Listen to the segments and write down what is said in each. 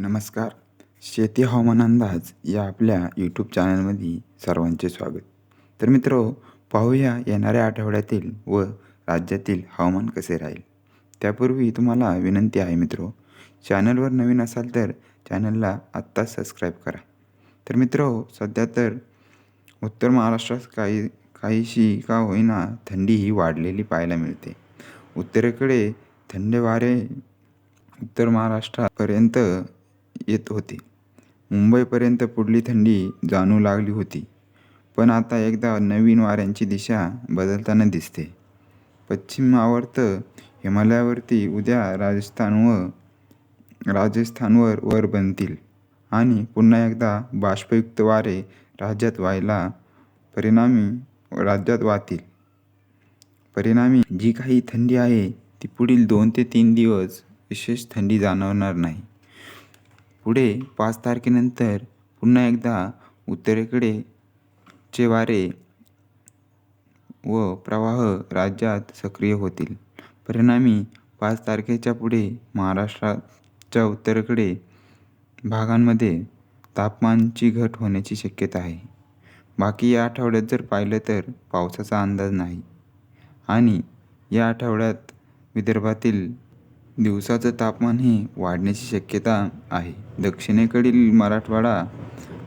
नमस्कार. शेती हवामान अंदाज या आपल्या यूट्यूब चॅनलमध्ये सर्वांचे स्वागत. तर मित्र पाहूया येणाऱ्या आठवड्यातील व राज्यातील हवामान कसे राहील. त्यापूर्वी तुम्हाला विनंती आहे मित्र चॅनलवर नवीन असाल तर चॅनलला आत्ताच सबस्क्राईब करा. तर मित्र सध्या तर उत्तर महाराष्ट्रात काही काहीशी का होईना थंडी ही वाढलेली पाहायला मिळते. उत्तरेकडे थंड वारे उत्तर महाराष्ट्रापर्यंत येत होते. मुंबईपर्यंत पुढली थंडी जाणू लागली होती. पण आता एकदा नवीन वाऱ्यांची दिशा बदलताना दिसते. पश्चिमावर्त हिमालयावरती उद्या राजस्थान व राजस्थानवर वर बनतील. आणि पुन्हा एकदा बाष्पयुक्त वारे राज्यात व्हायला परिणामी राज्यात वाहतील. परिणामी जी काही थंडी आहे ती पुढील दोन ते तीन दिवस विशेष थंडी जाणवणार नाही. पुढे पाच तारखेनंतर पुन्हा एकदा उत्तरेकडे चे वारे व प्रवाह राज्यात सक्रिय होतील. परिणामी पाच तारखेच्या पुढे महाराष्ट्राच्या उत्तरेकडे भागांमध्ये तापमानाची घट होण्याची शक्यता आहे. बाकी या आठवड्यात जर पाहिलं तर पावसाचा अंदाज नाही. आणि या आठवड्यात विदर्भातील दिवसाचं तापमान हे वाढण्याची शक्यता आहे. दक्षिणेकडील मराठवाडा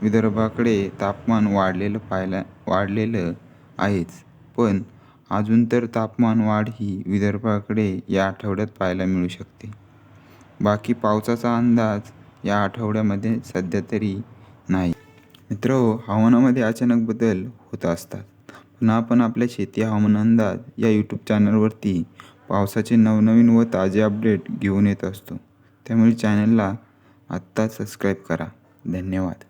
विदर्भाकडे तापमान वाढलेलं पाहायला वाढलेलं आहेच. पण अजून तर तापमान वाढ ही विदर्भाकडे या आठवड्यात पाहायला मिळू शकते. बाकी पावसाचा अंदाज या आठवड्यामध्ये सध्या तरी नाही. मित्र हवामानामध्ये अचानक बदल होत असतात. पण आपण आपल्या शेती हवामान अंदाज या यूट्यूब चॅनलवरती पावसाचे नवनवीन व ताजे अपडेट घेऊन येत असतो. त्यामुळे चॅनलला आत्ता सबस्क्राईब करा. धन्यवाद.